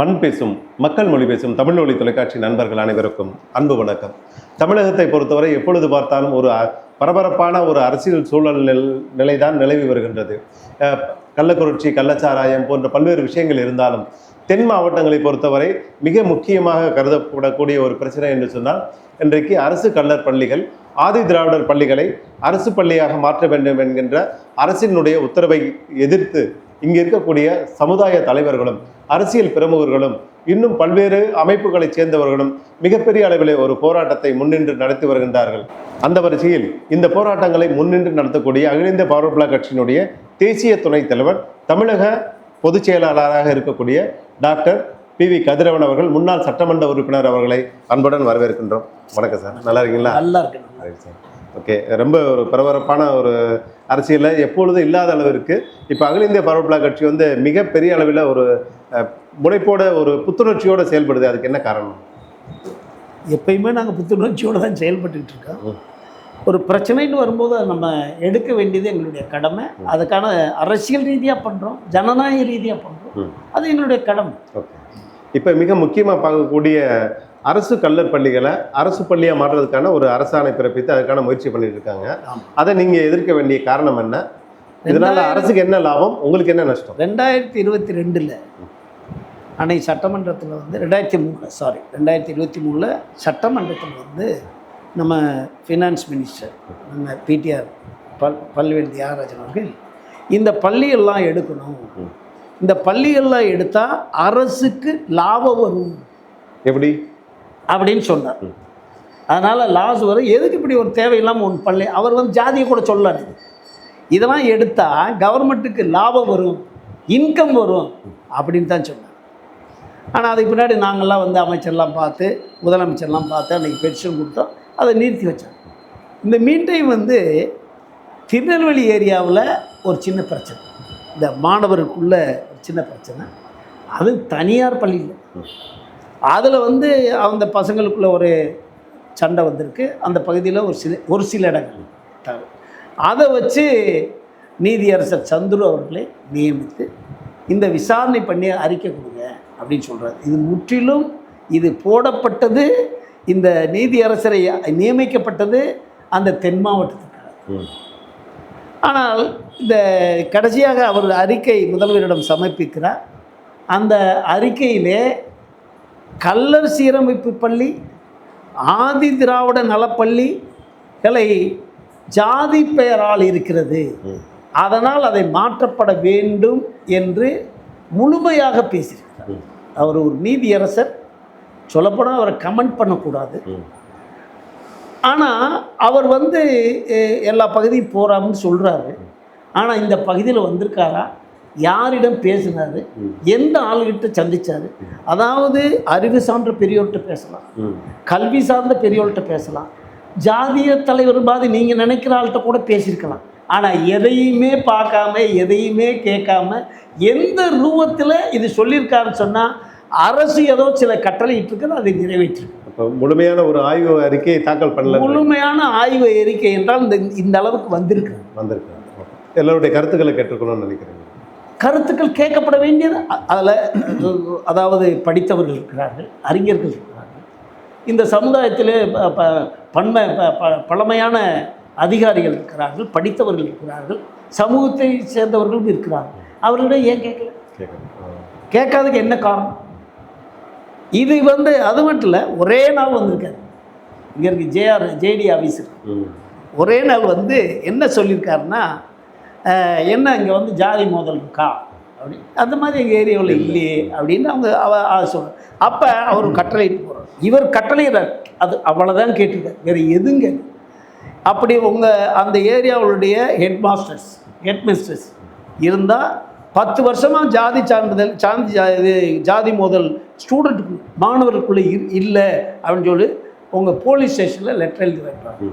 மண் பேசும் மக்கள் மொழி பேசும் தமிழ் மொழி தொலைக்காட்சி நண்பர்கள் அனைவருக்கும் அன்பு வணக்கம். தமிழகத்தை பொறுத்தவரை எப்பொழுது பார்த்தாலும் ஒரு பரபரப்பான ஒரு அரசியல் சூழல் நில் நிலைதான் நிலவி வருகின்றது. கள்ளக்குறிச்சி கள்ளச்சாராயம் போன்ற பல்வேறு விஷயங்கள் இருந்தாலும் தென் மாவட்டங்களை பொறுத்தவரை மிக முக்கியமாக கருதப்படக்கூடிய ஒரு பிரச்சனை என்று சொன்னால் இன்றைக்கு அரசு கல்லர் பள்ளிகள் ஆதி திராவிடர் பள்ளிகளை அரசு பள்ளியாக மாற்ற வேண்டும் என்கின்ற அரசினுடைய உத்தரவை எதிர்த்து இங்கு இருக்கக்கூடிய சமுதாய தலைவர்களும் அரசியல் பிரமுகர்களும் இன்னும் பல்வேறு அமைப்புகளைச் சேர்ந்தவர்களும் மிகப்பெரிய அளவிலே ஒரு போராட்டத்தை முன்னின்று நடத்தி வருகின்றார்கள். அந்த வரிசையில் இந்த போராட்டங்களை முன்னின்று நடத்தக்கூடிய அகில இந்திய பவர் பிளாக் கட்சியினுடைய தேசிய துணைத் தலைவர் தமிழக பொதுச் செயலாளராக இருக்கக்கூடிய டாக்டர் பி. வி. கதிரவன் அவர்கள் முன்னாள் சட்டமன்ற உறுப்பினர் அவர்களை அன்புடன் வரவேற்கின்றோம். வணக்கம் சார். நல்லா இருக்கீங்களா? நல்லா இருக்கு சார். ஓகே ரொம்ப ஒரு பரபரப்பான ஒரு அரசியலில் எப்பொழுதும் இல்லாத அளவிற்கு இப்போ அகில இந்திய பரவப்பிலா கட்சி வந்து மிகப்பெரிய அளவில் ஒரு முனைப்போட ஒரு புத்துணர்ச்சியோடு செயல்படுது. அதுக்கு என்ன காரணம். எப்பயுமே நாங்கள் புத்துணர்ச்சியோடு தான் செயல்பட்டுட்டு இருக்கோம். ஒரு பிரச்சனைன்னு வரும்போது நம்ம எடுக்க வேண்டியது எங்களுடைய கடமை. அதுக்கான அரசியல் ரீதியாக பண்ணுறோம் ஜனநாயக ரீதியாக பண்ணுறோம். அது எங்களுடைய கடமை. ஓகே இப்போ மிக முக்கியமாக பார்க்கக்கூடிய அரசு கல்லர் பள்ளிகளை அரசு பள்ளியாக மாற்றுறதுக்கான ஒரு அரசாணை பிறப்பித்து அதுக்கான முயற்சி பண்ணிட்டு இருக்காங்க. அதை நீங்கள் எதிர்க்க வேண்டிய காரணம் என்ன? இதனால அரசுக்கு என்ன லாபம்? உங்களுக்கு என்ன நஷ்டம்? ரெண்டாயிரத்தி இருபத்தி ரெண்டில் அன்னை சட்டமன்றத்தில் வந்து ரெண்டாயிரத்தி மூணு சாரி ரெண்டாயிரத்தி இருபத்தி மூணில் சட்டமன்றத்தில் வந்து நம்ம ஃபினான்ஸ் மினிஸ்டர் நம்ம பிடிஆர் பல் பல்வேல் தியாகராஜன் அவர்கள் இந்த பள்ளியெல்லாம் எடுக்கணும். இந்த பள்ளியெல்லாம் எடுத்தால் அரசுக்கு லாபம் வரும். எப்படி? அப்படின்னு சொன்னார். அதனால் லாஸ் வரும் எதுக்கு இப்படி ஒரு தேவையில்லாமல் ஒன்று பள்ளி அவர் வந்து ஜாதியை கூட சொல்லாது இதெல்லாம் எடுத்தால் கவர்மெண்ட்டுக்கு லாபம் வரும் இன்கம் வரும் அப்படின்னு தான் சொன்னார். ஆனால் அதுக்கு பின்னாடி நாங்கள்லாம் வந்து அமைச்சர்லாம் பார்த்து முதலமைச்சர்லாம் பார்த்து அன்றைக்கி பென்ஷன் கொடுத்தோம் அதை நிறுத்தி வச்சோம் இந்த மீன் டைம் வந்து திருநெல்வேலி ஏரியாவில் ஒரு சின்ன பிரச்சனை. இந்த மாணவருக்குள்ள ஒரு சின்ன பிரச்சனை. அது தனியார் பள்ளியில். அதில் வந்து அந்த பசங்களுக்குள்ள ஒரு சண்டை வந்திருக்கு அந்த பகுதியில் ஒரு சில ஒரு சில இடங்கள். அதை வச்சு நீதியரசர் சந்துரு அவர்களை நியமித்து இந்த விசாரணை பண்ணி அறிக்கை கொடுங்க அப்படின்னு சொல்கிறார் இது முற்றிலும் இது போடப்பட்டது இந்த நீதியரசரை நியமிக்கப்பட்டது அந்த தென் மாவட்டத்துக்காக ம். ஆனால் இந்த கடைசியாக அவர் அறிக்கை முதல்வரிடம் சமர்ப்பிக்கிறார் அந்த அறிக்கையிலே கல்லர் சீரமைப்பு பள்ளி ஆதி திராவிட நலப்பள்ளிகளை ஜாதி பெயரால் இருக்கிறது. அதனால் அதை மாற்றப்பட வேண்டும் என்று முழுமையாக பேசியிருக்கிறார். அவர் ஒரு நீதியரசர் சொல்லப்போனால் அவரை கமெண்ட் பண்ணக்கூடாது. ஆனால் அவர் வந்து எல்லா பகுதியும் போகிறாருன்னு சொல்கிறாரு ஆனால் இந்த பகுதியில் வந்திருக்காரா யாரிடம் பேசினாரு. எந்த ஆளுகிட்ட சந்திச்சாரு? அதாவது அறிவு சார்ந்த பெரியோர்கிட்ட பேசலாம். கல்வி சார்ந்த பெரியோர்கிட்ட பேசலாம். ஜாதிய தலைவர் மாதிரி நீங்கள் நினைக்கிற ஆள்கிட்ட கூட பேசியிருக்கலாம். ஆனால் எதையுமே பார்க்காம எதையுமே கேட்காம எந்த ரூபத்தில் இது சொல்லியிருக்காருன்னு சொன்னால் அரசு ஏதோ சில கட்டளை இருக்குது அதை நிறைவேற்றிருக்கு. முழுமையான ஒரு ஆய்வு அறிக்கையை தாக்கல் பண்ணல. முழுமையான ஆய்வு அறிக்கை என்றால் இந்த இந்த அளவுக்கு வந்திருக்கு வந்திருக்காங்க எல்லாருடைய கருத்துக்களை கேட்டுக்கணும்னு நினைக்கிறேன். கருத்துக்கள் கேட்கப்பட வேண்டியது. அதில் அதாவது படித்தவர்கள் இருக்கிறார்கள் அறிஞர்கள் இருக்கிறார்கள். இந்த சமுதாயத்திலே பன்மை பழமையான அதிகாரிகள் இருக்கிறார்கள் படித்தவர்கள் இருக்கிறார்கள் சமூகத்தை சேர்ந்தவர்களும் இருக்கிறார்கள். அவர்களிடம் ஏன் கேட்கல. கேட்காததுக்கு என்ன காரணம்? இது வந்து அது மட்டும் இல்லை ஒரே நாள் வந்திருக்காரு. இங்கே இருக்கு ஜேஆர் ஜேடி ஆஃபீஸ் இருக்கு. ம். ஒரே நாள் வந்து என்ன சொல்லியிருக்காருன்னா என்ன இங்கே வந்து ஜாதி மோதல் இருக்கா அப்படி. அந்த மாதிரி எங்கள் ஏரியாவில் இல்லையே அப்படின்னு அவங்க அவ சொல்ற அப்போ அவர் கட்டளையிட்டு போகிறார் இவர் கட்டளையிறார் அது அவ்வளோதான் கேட்டிருக்காரு. வேறு எதுங்க அப்படி உங்கள் அந்த ஏரியாவுடைய ஹெட் மாஸ்டர்ஸ் ஹெட் மிஸ்டர்ஸ் இருந்தால் பத்து வருஷமாக ஜாதி சான்றிதழ் சாந்தி ஜா- இது ஜாதி மோதல் ஸ்டூடெண்ட்டுக்கு மாணவர்களுக்குள்ளே இல்லை அப்படின்னு சொல்லி உங்கள் போலீஸ் ஸ்டேஷனில் லெட்டர் எழுதி வைக்கிறாங்க.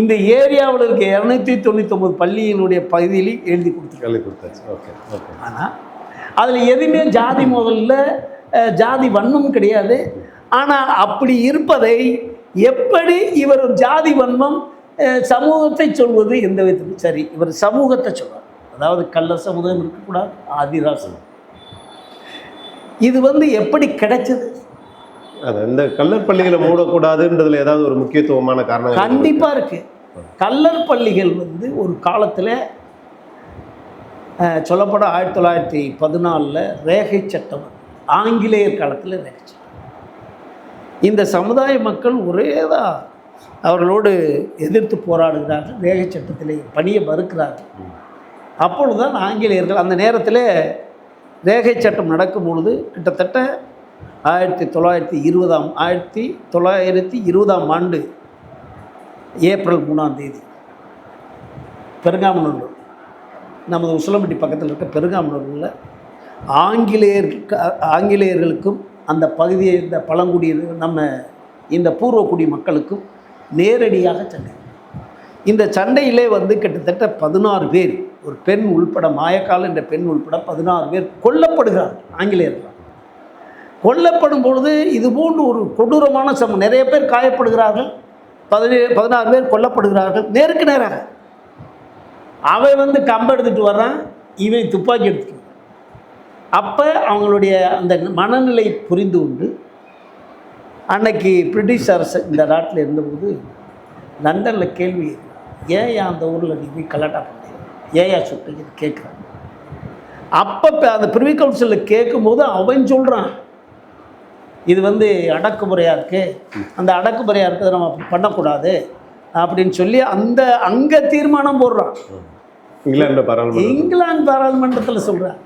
இந்த ஏரியாவில் இருக்க இரநூத்தி தொண்ணூத்தொம்பது பள்ளியினுடைய பகுதியிலையும் எழுதி கொடுத்துருக்காங்க. கேள்வி கொடுத்தாச்சு. ஓகே ஓகே ஆனால் அதில் எதுவுமே ஜாதி முதல்ல ஜாதி வன்மம் கிடையாது. ஆனால் அப்படி இருப்பதை எப்படி இவர் ஒரு ஜாதி வன்மம் சமூகத்தை சொல்வது எந்த விதத்தில் சரி. இவர் சமூகத்தை சொல்றார். அதாவது கள்ள சமுதாயம் இருக்கக்கூடாது ஆதிராசம் இது வந்து எப்படி கிடைச்சது? இந்த கல்லர் பள்ளிகளை மூடக்கூடாதுன்றதுல ஏதாவது ஒரு முக்கியத்துவமான காரணம் கண்டிப்பா இருக்கு? கல்லர் பள்ளிகள் வந்து ஒரு காலத்துல அஹ், சொல்லப்போனால் ஆயிரத்தி தொள்ளாயிரத்தி பதினாலில் ரேகை சட்டம் ஆங்கிலேயர் காலத்தில் ரேகை சட்டம். இந்த சமுதாய மக்கள் ஒரேதா அவர்களோடு எதிர்த்து போராடுகிறார்கள் ரேகை சட்டத்திலே பணியை மறுக்கிறார்கள். அப்பொழுதுதான் ஆங்கிலேயர்கள் அந்த நேரத்தில் ரேகை சட்டம் நடக்கும் பொழுது கிட்டத்தட்ட ஆயிரத்தி தொள்ளாயிரத்தி இருபதாம் ஆயிரத்தி தொள்ளாயிரத்தி இருபதாம் ஆண்டு ஏப்ரல் மூணாம் தேதி பெருங்காமநல்லூர் நமது உசிலம்பட்டி பக்கத்தில் இருக்க பெருங்காமநல்லூரில் ஆங்கிலேயர் ஆங்கிலேயர்களுக்கும் அந்த பகுதியை இந்த பழங்குடியினர் நம்ம இந்த பூர்வக்குடி மக்களுக்கும் நேரடியாக சண்டை. இந்த சண்டையிலே வந்து கிட்டத்தட்ட பதினாறு பேர் ஒரு பெண் உள்பட மாயக்கால் என்ற பெண் உள்பட பதினாறு பேர் கொல்லப்படுகிறார்கள் ஆங்கிலேயர்களால். கொல்லப்படும் பொழுது இது போன்று ஒரு கொடூரமான சம்பவம். நிறைய பேர் காயப்படுகிறார்கள். பதினேழு பதினாறு பேர் கொல்லப்படுகிறார்கள். நேருக்கு நேராக அவன் வந்து கம்பை எடுத்துகிட்டு வர்றான். இவன் துப்பாக்கி எடுத்துட்டு அப்போ அவங்களுடைய அந்த மனநிலை புரிந்து கொண்டு அன்னைக்கு பிரிட்டிஷ் அரசு இந்த நாட்டில் இருந்தபோது லண்டனில் கேள்வி ஏன் அந்த ஊரில் நீ போய் கலாட்டா பண்ண? ஏயா சுட்டுன்னு கேட்குறான். அப்போ அந்த பிரிவி கவுன்சிலில் கேட்கும்போது அவன் சொல்கிறான் இது வந்து அடக்குமுறையாக இருக்குது அந்த அடக்குமுறையாக இருக்கிறத நம்ம அப்படி பண்ணக்கூடாது. அப்படின்னு சொல்லி அந்த அங்கே தீர்மானம் போடுறான். இங்கிலாந்து பாராளுமன்றம். இங்கிலாந்து பாராளுமன்றத்தில் சொல்கிறான்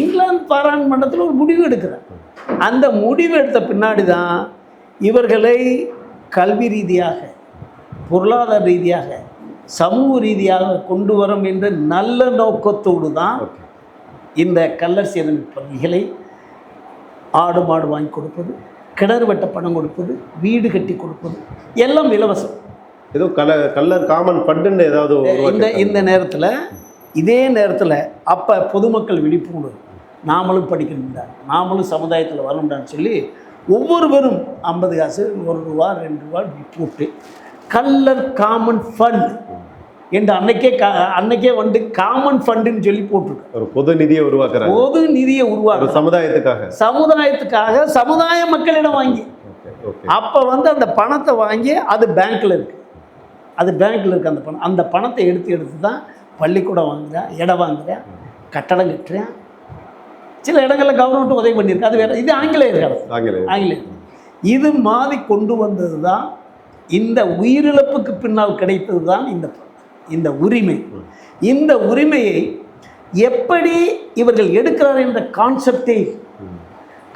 இங்கிலாந்து பாராளுமன்றத்தில் ஒரு முடிவு எடுக்கிறான். அந்த முடிவு எடுத்த பின்னாடி தான் இவர்களை கல்வி ரீதியாக பொருளாதார ரீதியாக சமூக ரீதியாக கொண்டு வரும் என்ற நல்ல நோக்கத்தோடு தான் இந்த கல்லர் சீரமைப்பு பள்ளிகளை ஆடு மாடு வாங்கி கொடுப்பது கிணறு வெட்ட பணம் கொடுப்பது வீடு கட்டி கொடுப்பது எல்லாம் இலவசம். ஏதோ கல கல்லர் காமன் ஃபண்டுன்னு ஏதாவது இந்த இந்த நேரத்தில் இதே நேரத்தில் அப்போ பொதுமக்கள் விழிப்புணர்வு நாமளும் படிக்கணும்டா நாமளும் சமுதாயத்தில் வரணும்டான்னு சொல்லி ஒவ்வொருவரும் ஐம்பது காசு ஒரு ரூபா ரெண்டு ரூபா போட்டு கல்லர் காமன் ஃபண்ட் என்று அன்னைக்கே அன்னைக்கே வந்து காமன் ஃபண்டுன்னு சொல்லி போட்டிருக்கு. ஒரு பொது நிதியை உருவாக்குறாங்க. பொது நிதியை ஒரு உருவாக்க சமுதாயத்துக்காக. சமுதாயத்துக்காக சமுதாய மக்களிடம் வாங்கி. அப்போ வந்து அந்த பணத்தை வாங்கி அது பேங்க்கில் இருக்குது அது பேங்க்கில் இருக்குது அந்த பணம். அந்த பணத்தை எடுத்து எடுத்து தான் பள்ளிக்கூடம் வாங்குறேன் இடம் வாங்குறேன் கட்டடம் கட்டுறேன். சில இடங்களில் கவர்மெண்ட் உதவி பண்ணியிருக்கு. அது வேற இது ஆங்கிலேயர் காலம். ஆங்கிலேயர். ஆங்கிலேயர். இது மாதிரி கொண்டு வந்தது தான் இந்த உயிரிழப்புக்கு பின்னால் கிடைத்தது தான் இந்த இந்த உரிமை. இந்த உரிமையை எப்படி இவர்கள் எடுக்கிறார் என்ற கான்செப்டை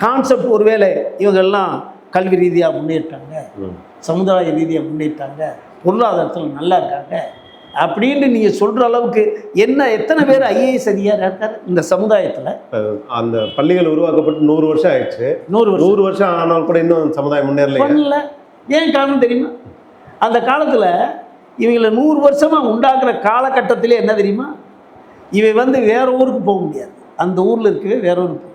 கான்செப்ட் ஒருவேளை இவங்கெல்லாம் கல்வி ரீதியாக முன்னேற்றாங்க. சமுதாய ரீதியாக முன்னேற்றாங்க பொருளாதாரத்தில் நல்லா இருக்காங்க அப்படின்னு நீங்கள் சொல்கிற அளவுக்கு என்ன எத்தனை பேர் ஐஏஎஸ் அதிகாரி இருக்கார் இந்த சமுதாயத்தில்? அந்த பள்ளிகள் உருவாக்கப்பட்டு நூறு வருஷம் ஆயிடுச்சு. நூறு வருஷம். நூறு வருஷம் ஆனாலும் கூட இன்னும் சமுதாயம் முன்னேறலையே. பண்ணல. ஏன் காரணம் தெரியுமா? அந்த காலத்தில் இவங்களை நூறு வருஷமாக உண்டாக்குற காலகட்டத்திலே என்ன தெரியுமா? இவன் வந்து வேற ஊருக்கு போக முடியாது. அந்த ஊரில் இருக்கவே வேற ஊருக்கு.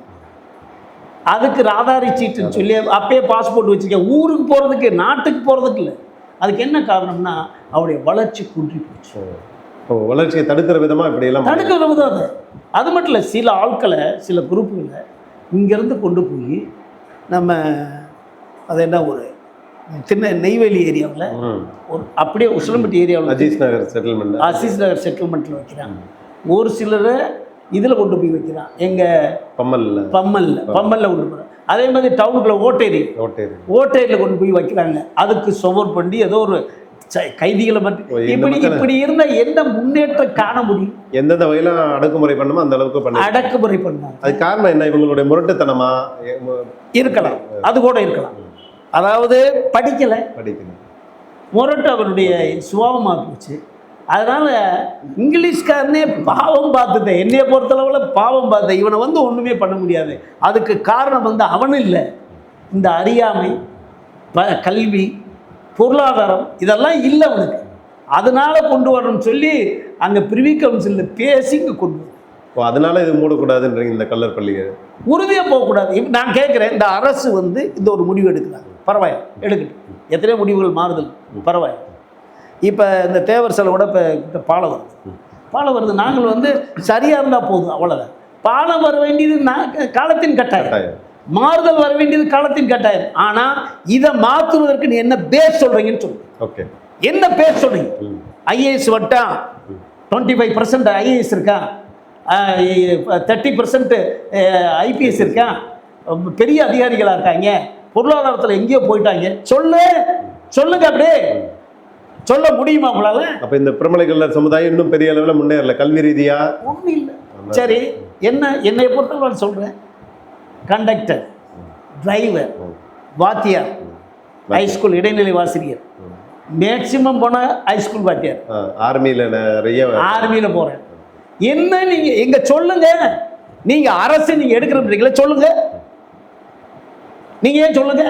அதுக்கு ராதாரி சீட்டுன்னு சொல்லி அப்பயே பாஸ்போர்ட் வச்சுக்க ஊருக்கு போகிறதுக்கு நாட்டுக்கு போகிறதுக்கு இல்லை. அதுக்கு என்ன காரணம்னா அவருடைய வளர்ச்சி குன்றி போச்சு. வளர்ச்சியை தடுக்கிற விதமா இப்படி எல்லாம் தடுக்கிறது தான் அது. அது மட்டும் இல்லை சில ஆட்களை சில குரூப்புகளை இங்கேருந்து கொண்டு போய் நம்ம அது என்ன ஒரு சின்ன நெய்வேலி ஏரியாவில். ஒரு அப்படியே உசிலம்பட்டி ஏரியாவில் அஜீஸ் நகர் செட்டில்மெண்ட் அசீஸ் நகர் செட்டில்மெண்ட்டில் வைக்கிறான். ஒரு சிலரை இதில் கொண்டு போய் வைக்கிறான். எங்கள் பம்மல்ல. பம்மல்ல பம்மல்ல கொண்டு போகிறான் அதே மாதிரி டவுனுக்குள்ள ஓட்டேரி. ஓட்டேரி. ஓட்டேரியில் கொண்டு போய் வைக்கிறாங்க. அதுக்கு சுவர் பண்ணி ஏதோ ஒரு கைதிகளை இந்த இப்படி இப்படி இருந்தால் என்ன முன்னேற்றம் காண முடியும்? எந்தெந்த வகையில அடக்குமுறை பண்ணுமோ அந்த அளவுக்கு பண்ணி அடக்குமுறை பண்ணாங்க. அது காரணம் என்ன? இவங்களுடைய முரட்டுத்தனமா? இருக்கலாம். அது கூட இருக்கலாம். அதாவது படிக்கலை. படிக்கணும் முரட்டு அவருடைய சுபாவமாக போச்சு. அதனால் இங்கிலீஷ்காரனே பாவம் பார்த்துட்டேன். என்னைய பொறுத்தளவில் பாவம் பார்த்தேன் இவனை வந்து ஒன்றுமே பண்ண முடியாது. அதுக்கு காரணம் வந்து அவன் இல்லை. இந்த அறியாமை ப கல்வி பொருளாதாரம் இதெல்லாம் இல்லை அவனுக்கு. அதனால கொண்டு வரணும்னு சொல்லி அங்கே பிரிவி கவுன்சிலில் பேசி இங்கே கொண்டு வரும் ஓ அதனால இது மூடக்கூடாதுன்றீங்க இந்த கல்லர் பள்ளிகள் உறுதியாக போகக்கூடாது. இப்போ நான் கேட்குறேன் இந்த அரசு வந்து இந்த ஒரு முடிவு எடுக்கிறாங்க. பரவாயில்ல எடுக்கட்டும். எத்தனையோ முடிவுகள் மாறுதல். பரவாயில்ல. இப்போ இந்த தேவர் சிலை கூட இப்போ இப்போ பாலம் வருது. பாலம் வருது நாங்கள் வந்து சரியாக இருந்தால் போதும் அவ்வளோதான் பாலம் வர வேண்டியது நான் காலத்தின் கட்டாயம். மாறுதல் வர வேண்டியது காலத்தின் கட்டாயம். ஆனா இதை மாத்துவதற்கு நீ என்ன பேர் சொல்றீங்கன்னு சொல்லு. ஓகே. என்ன பேர் சொல்றீங்க? ம். ஐஏஎஸ் வட்டா? டுவெண்ட்டி ஃபைவ் பர்சன்ட் ஐஏஎஸ் இருக்கா? தேர்ட்டி பர்சன்ட் ஐபிஎஸ் இருக்கா? அஹ் பெரிய அதிகாரிகளாக இருக்காங்க. பொருளாதாரத்தில் எங்கேயோ போயிட்டாங்க. சொல்லு சொல்லுங்க அப்படியே சொல்ல முடியுமா உங்களால? அப்ப இந்த பிரமலைகள் சமுதாயம் இன்னும் பெரிய அளவுல முன்னேறல. கல்வி ரீதியா? ஒன்றும் இல்லை. சரி என்ன என்னை பொறுத்தவரை நான் சொல்கிறேன் கண்டக்டர் டிரைவர் வாத்தியார் ஹைஸ்கூல் இடைநிலை ஆசிரியர். மேக்சிமம் போனால் ஹைஸ்கூல் வாத்தியார். ஆர்மியில நிறைய ஆர்மியில் போகிறேன் என்ன நீங்கள் எங்க சொல்லுங்க. நீங்கள் அரசு நீங்கள் எடுக்கிறீங்களா சொல்லுங்க. நீங்கள் ஏன் சொல்லுங்க?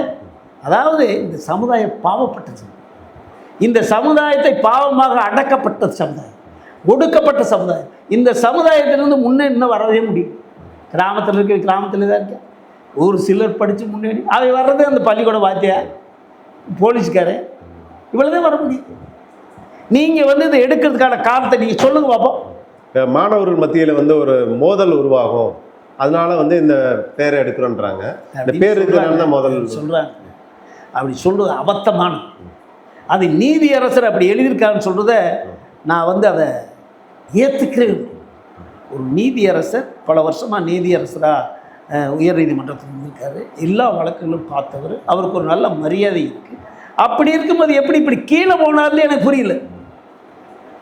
அதாவது இந்த சமுதாயம் பாவப்பட்ட இந்த சமுதாயத்தை பாவமாக அடக்கப்பட்ட சமுதாயம் ஒடுக்கப்பட்ட சமுதாயம். இந்த சமுதாயத்திலிருந்து முன்னே இன்னும் வரவே முடியும். கிராமத்தில் இருக்க கிராமத்தில் தான் இருக்கேன். ஒரு சிலர் படித்து முன்னேறி அவை வர்றது அந்த பள்ளிக்கூட வாத்தியார் போலீஸ்காரன் இவ்வளோதான் வர முடியும். நீங்கள் வந்து இதை எடுக்கிறதுக்கான காரணத்தை நீங்கள் சொல்லுங்க பார்ப்போம் மாணவர்கள் மத்தியில வந்து ஒரு மோதல் உருவாகும். அதனால வந்து இந்த பேரை எடுக்கிறோன்றாங்க. இந்த பேர் இருக்கிறனால தான் முதல் சொல்கிறாங்க அப்படி சொல்றது அபத்தமான. அது நீதியரசர் அப்படி எழுதியிருக்காருன்னு சொல்கிறத நான் வந்து அதை ஏற்றுக்கிறேன் ஒரு நீதியரசர் பல வருஷமாக நீதியரசராக உயர்நீதிமன்றத்தில் இருந்திருக்காரு. எல்லா வழக்குகளும் பார்த்தவர். அவருக்கு ஒரு நல்ல மரியாதை இருக்குது அப்படி இருக்கும்போது எப்படி இப்படி கீழே போனார்னு எனக்கு புரியல.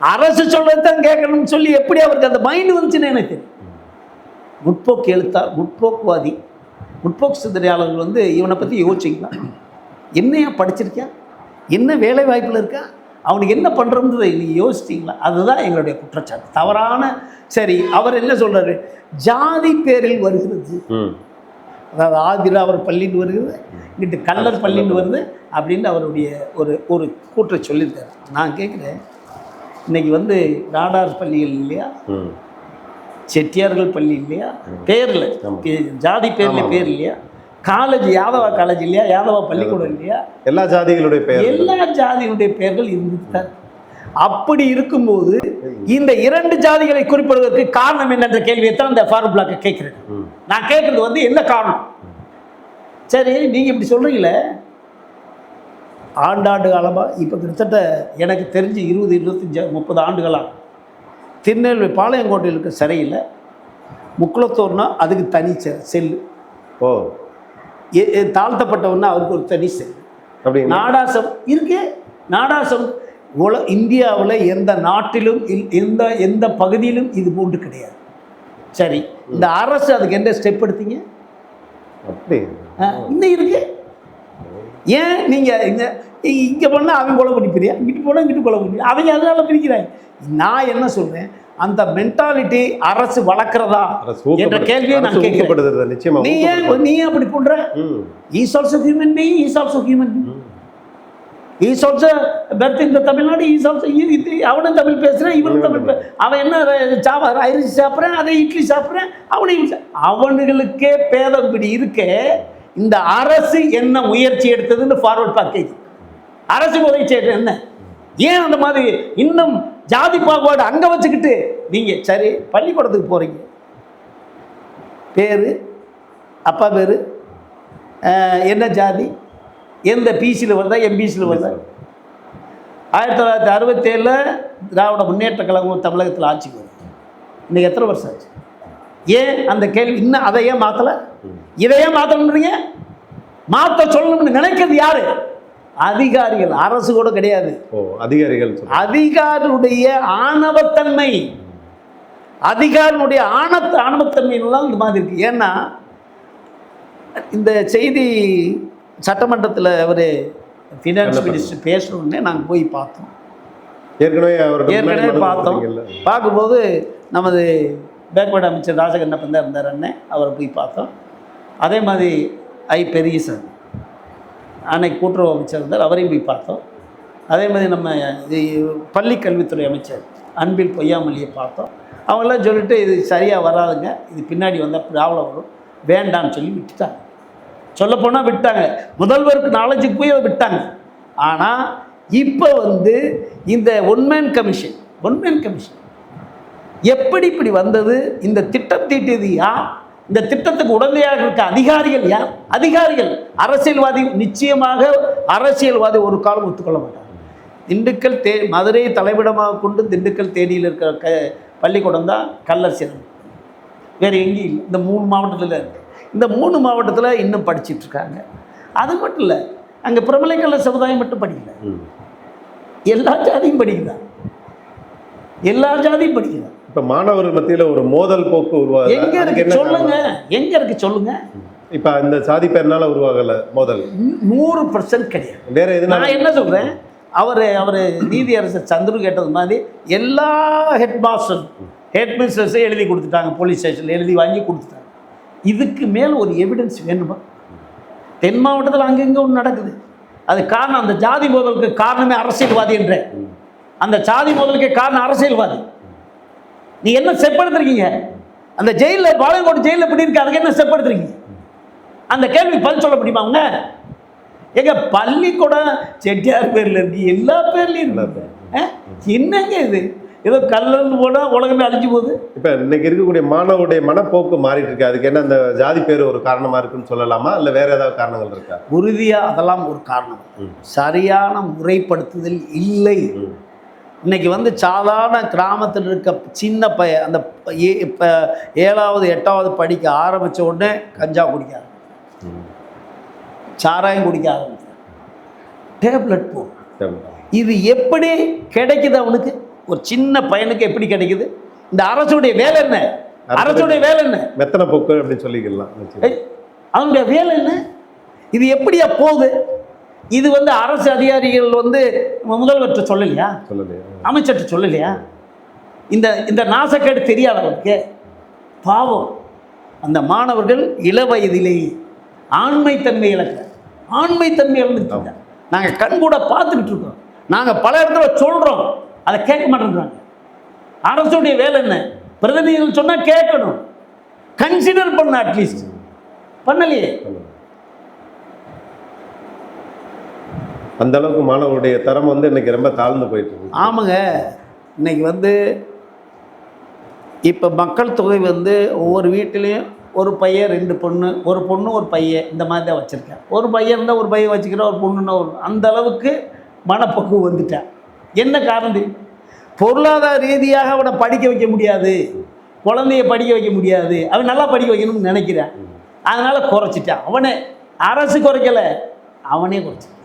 அரசு சொல்றது தான் கேட்கணும்னு சொல்லி எப்படி அவருக்கு அந்த மைண்ட் வந்துச்சுன்னு எனக்கு தெரியும். முற்போக்கு எழுத்தா முற்போக்குவாதி முற்போக்கு சிந்தனையாளர்கள் வந்து இவனை பற்றி யோசிச்சிங்களா என்னையா படிச்சிருக்கான் என்ன வேலை வாய்ப்பில் இருக்கா? அவனுக்கு என்ன பண்ணுறோன்றதை நீங்கள் யோசிச்சிங்களா அதுதான் எங்களுடைய குற்றச்சாட்டு. தவறான சரி அவர் என்ன சொல்றாரு? ஜாதி பேரில் வருகிறது. அதாவது ஆதிராவர் பள்ளின்னு வருகிறது இங்கிட்டு கல்லர் பள்ளின்னு வருது. அப்படின்னு அவருடைய ஒரு ஒரு கூற்றை சொல்லியிருக்காரு. நான் கேட்குறேன் இன்னைக்கு வந்து நாடார் பள்ளிகள் இல்லையா? செட்டியார்கள் பள்ளி இல்லையா? பேரில். ஜாதி பேரில். பேர் இல்லையா? காலேஜ் யாதவா காலேஜ் இல்லையா? யாதவா பள்ளிக்கூடம் இல்லையா? எல்லா ஜாதிகளுடைய பெயர் எல்லா ஜாதியினுடைய பெயர்கள் இருந்துதான் அப்படி இருக்கும்போது இந்த இரண்டு ஜாதிகளை குறிப்பிடுவதற்கு காரணம் என்னன்ற கேள்வியை தான் இந்த ஃபார்ம் பிளாக்கை கேட்குறேன் நான் கேட்குறது வந்து என்ன காரணம்? சரி நீங்கள் இப்படி சொல்கிறீங்களே ஆண்டாண்டு காலமாக இப்போ கிட்டத்தட்ட எனக்கு தெரிஞ்சு இருபது இருபத்தஞ்சு முப்பது ஆண்டுகளாக திருநெல்வேலி பாளையங்கோட்டையில் இருக்க சிறையில் முக்குளத்தூர்னா அதுக்கு தனி செ செல்லு. ஓ. தாழ்த்தப்பட்டவன்னா அவருக்கு ஒரு தனி செல்லு. அப்படிங்களா நாடாசம் இருக்கு. நாடாசம் உல இந்தியாவில் எந்த நாட்டிலும் எந்த எந்த பகுதியிலும் இது போன்று கிடையாது. சரி இந்த அரசு அதுக்கு என்ன ஸ்டெப் எடுத்தீங்க? அப்படி இன்னும் இருக்கு. ஏன் நீங்கள் இங்கே இங்கே போனால் அவன் கொலை பண்ணி பிரியா இங்கிட்டு போனால் இங்கிட்டு கொலை பண்ணி அவங்க அதனால பிரிக்கிறாங்க நான் என்ன சொல்கிறேன் அந்த மென்டாலிட்டி அரசு வளர்க்குறதா? என்ற கேள்வியை நான் ஊக்கப்படுத்துறது நிச்சயமா நீ ஏன். நீ ஏன் அப்படி பண்ணுற ம். Is also human being is also human ம். ஈஸ் ஆல்சோ பெர்த் இந்த தமிழ்நாடு ஈஸ் ஆல்சோ இது அவனும் தமிழ் பேசுகிறேன் இவனும் தமிழ் அவன் என்ன சாவா அரிசி சாப்பிட்றேன் அதை இட்லி சாப்பிட்றேன் அவனையும் அவனுங்களுக்கே பேதம் இப்படி இருக்க இந்த அரசு என்ன முயற்சி எடுத்ததுன்னு ஃபார்வர்ட் பேக்கேஜ் அரசு உதவி செய்யறது என்ன? ஏன் அந்த மாதிரி இன்னும் ஜாதி பாகுபாடு அங்கே வச்சுக்கிட்டு நீங்கள் சரி பள்ளிக்கூடத்துக்கு போகிறீங்க பேர்? அப்பா பேர்? என்ன ஜாதி? எந்த பிசியில் வருதா எம்பிசியில் வருதா ஆயிரத்தி தொள்ளாயிரத்தி அறுபத்தேழில் திராவிட முன்னேற்ற கழகம் தமிழகத்தில் ஆட்சிக்கு வருது இன்றைக்கி எத்தனை வருஷம் ஆச்சு? ஏன் அந்த கேள்வி இன்னும் அதை ஏன் மாற்றலை இதை ஏன் மாற்றணுன்றீங்க மாற்ற சொல்லணும்னு நினைக்கிறது யாரு? அதிகாரிகள். அரசு கூட கிடையாது. ஓ அதிகாரிகள். அதிகாரியுடைய ஆணவத்தன்மை. அதிகாரினுடைய ஆணத்த ஆணவத்தன்மையிலாம் இந்த மாதிரி இருக்கு. ஏன்னா இந்த செய்தி சட்டமன்றத்தில் அவர் ஃபினான்ஸ். மினிஸ்டர் பேசணுன்னே நாங்கள் போய் பார்த்தோம். ஏற்கனவே ஏற்கனவே பார்த்தோம். பார்க்கும்போது நமது பேக்வேர்டு அமைச்சர் ராஜகண்ணப்பன் தான் இருந்தார் அண்ணன் அவரை போய் பார்த்தோம். அதே மாதிரி ஐ பெரியசன் அன்னைக்கு கூட்டுறவு அமைச்சர் இருந்தார். அவரையும் போய் பார்த்தோம். அதே மாதிரி நம்ம இது பள்ளி கல்வித்துறை அமைச்சர் அன்பில் பொய்யாமொழியை பார்த்தோம். அவங்களாம் சொல்லிட்டு இது சரியாக வராதுங்க. இது பின்னாடி வந்தால் ப்ராப்ளம் வரும். வேண்டாம்னு சொல்லி விட்டுட்டாங்க. சொல்லப்போனால் விட்டாங்க. முதல்வருக்கு நாலேஜுக்கு போய் விட்டாங்க. ஆனால் இப்போ வந்து இந்த ஒன்மேன் கமிஷன் ஒன்மேன் கமிஷன் எப்படி இப்படி வந்தது? இந்த திட்டம் தீட்டியது யார்? இந்த திட்டத்துக்கு உடந்தையாக இருக்க அதிகாரிகள் யார்? அதிகாரிகள் அரசியல்வாதி நிச்சயமாக அரசியல்வாதி ஒரு காலம் ஒத்துக்கொள்ள மாட்டார் திண்டுக்கல் தே மதுரையை தலைவிடமாக கொண்டு திண்டுக்கல் தேனியில் இருக்கிற க பள்ளிக்கூடம் தான் கல்லரசியல் வேறு எங்கேயும் இல்லை. இந்த மூணு மாவட்டத்தில் இருக்கு. இந்த மூணு மாவட்டத்தில் இன்னும் படிச்சிட்டு இருக்காங்க. அது மட்டும் இல்லை அங்கே பிரபலக்கல்ல சமுதாயம் மட்டும் படிக்கல. எல்லா ஜாதியும் படிக்கிறான் எல்லா ஜாதியும் படிக்கிறான் இப்ப மாணவர்கள் மத்தியில ஒரு மோதல் போக்கு உருவாகுது எங்க இருக்கு? சொல்லுங்க? எங்க இருக்கு? சொல்லுங்க. இப்ப அந்த சாதி பேர்னால உருவாகல மோதல். நூறு பர்சன்ட் கிடையாது. வேற எதுனால? நான் என்ன சொல்றேன்? அவர் அவர் நீதியரசர் சந்துரு கேட்டது மாதிரி எல்லா ஹெட் மாஸ்டர் ஹெட் மினிஸ்டர்ஸே எழுதி கொடுத்துட்டாங்க போலீஸ் ஸ்டேஷனில் எழுதி வாங்கி கொடுத்துட்டாங்க. இதுக்கு மேல் ஒரு எவிடன்ஸ் வேணுமா? தென் மாவட்டத்தில் அங்கங்கே ஒன்று நடக்குது. அது காரணம் அந்த ஜாதி மோதலுக்கு காரணமே அரசியல்வாதி என்ற அந்த ஜாதி மோதலுக்கு காரணம் அரசியல்வாதி. நீ என்ன செப்படுத்துறீங்க அந்த ஜெயிலில் பாளையங்கோட்டை ஜெயிலில் இப்படி இருக்கு? அதுக்கு என்ன செப்படுத்துறீங்க அந்த கேள்வி பதில் சொல்ல முடியுமா அவங்க? எங்க பள்ளிக்கூடம் செட்டியார் பேர்ல இருக்கு. எல்லா பேர்லயும்? என்னங்க இது? ஏதோ கல்லன்னு போனா உலகமே அழிஞ்சு போகுது. இப்ப இன்னைக்கு இருக்கக்கூடிய மாணவருடைய மனப்போக்கு மாறிட்டு இருக்கு. அதுக்கு என்ன அந்த ஜாதி பேர் ஒரு காரணமா இருக்குன்னு சொல்லலாமா? இல்ல வேற ஏதாவது காரணங்கள் இருக்கா? உறுதியா அதெல்லாம் ஒரு காரணம். சரியான முறைப்படுத்துதல் இல்லை. இன்னைக்கு வந்து சாதாரண கிராமத்தில் இருக்க சின்ன பைய அந்த ப- இப்போ ஏழாவது எட்டாவது படிக்க ஆரம்பிச்ச உடனே கஞ்சா குடிக்க. சாராயம் குடிக்க ஆரம்பிச்சான் டேப்லெட் சரி. இது எப்படி கிடைக்குது அவனுக்கு? ஒரு சின்ன பையனுக்கு எப்படி கிடைக்குது? இந்த அரசுடைய வேலை என்ன? அரசுடைய வேலை என்ன? மெத்தனை போக்கு அப்படின்னு சொல்லிக்கலாம். அவனுடைய வேலை என்ன? இது எப்படியா போகுது? இது வந்து அரசு அதிகாரிகள் வந்து முதல்வர்கிட்ட சொல்லலையா? சொல்லலையா? அமைச்சர்கிட்ட சொல்லலையா? இந்த இந்த நாசக்கேடு தெரியாத அவனுக்கு பாவம். அந்த மாணவர்கள் இள வயதிலேயே ஆண்மைத்தன்மை இழக்க ஆண்மைத்தன்மை இழந்துட்டாங்க நாங்கள் கண்கூட பார்த்துக்கிட்டு இருக்கோம். நாங்கள் பல இடத்துல சொல்கிறோம் அதை கேட்க மாட்டேங்கிறாங்க அரசுடைய வேலை என்ன? பிரதிநிதிகள் சொன்னால் கேட்கணும். கன்சிடர் பண்ண அட்லீஸ்ட் பண்ணலையே? அந்த அளவுக்கு மாணவருடைய தரம் வந்து இன்னைக்கு ரொம்ப தாழ்ந்து போயிட்டு இருக்கு. ஆமாங்க. இன்னைக்கு வந்து இப்போ மக்கள் தொகை வந்து ஒவ்வொரு வீட்டிலையும் ஒரு பையன் ரெண்டு பொண்ணு ஒரு பொண்ணு ஒரு பையன் இந்த மாதிரி தான் வச்சுருக்கேன் ஒரு பையன் இருந்தால் ஒரு பையன் வச்சுக்கிறேன் ஒரு பொண்ணுன்னா ஒரு அந்த அளவுக்கு மனப்பக்குவம் வந்துட்டேன் என்ன காரணம்? பொருளாதார ரீதியாக அவனை படிக்க வைக்க முடியாது. குழந்தைய படிக்க வைக்க முடியாது. அவன் நல்லா படிக்க வைக்கணும்னு நினைக்கிறேன். அதனால் குறைச்சிட்டான். அவனே அரசு குறைக்கலை. அவனே குறைச்சிட்டான்.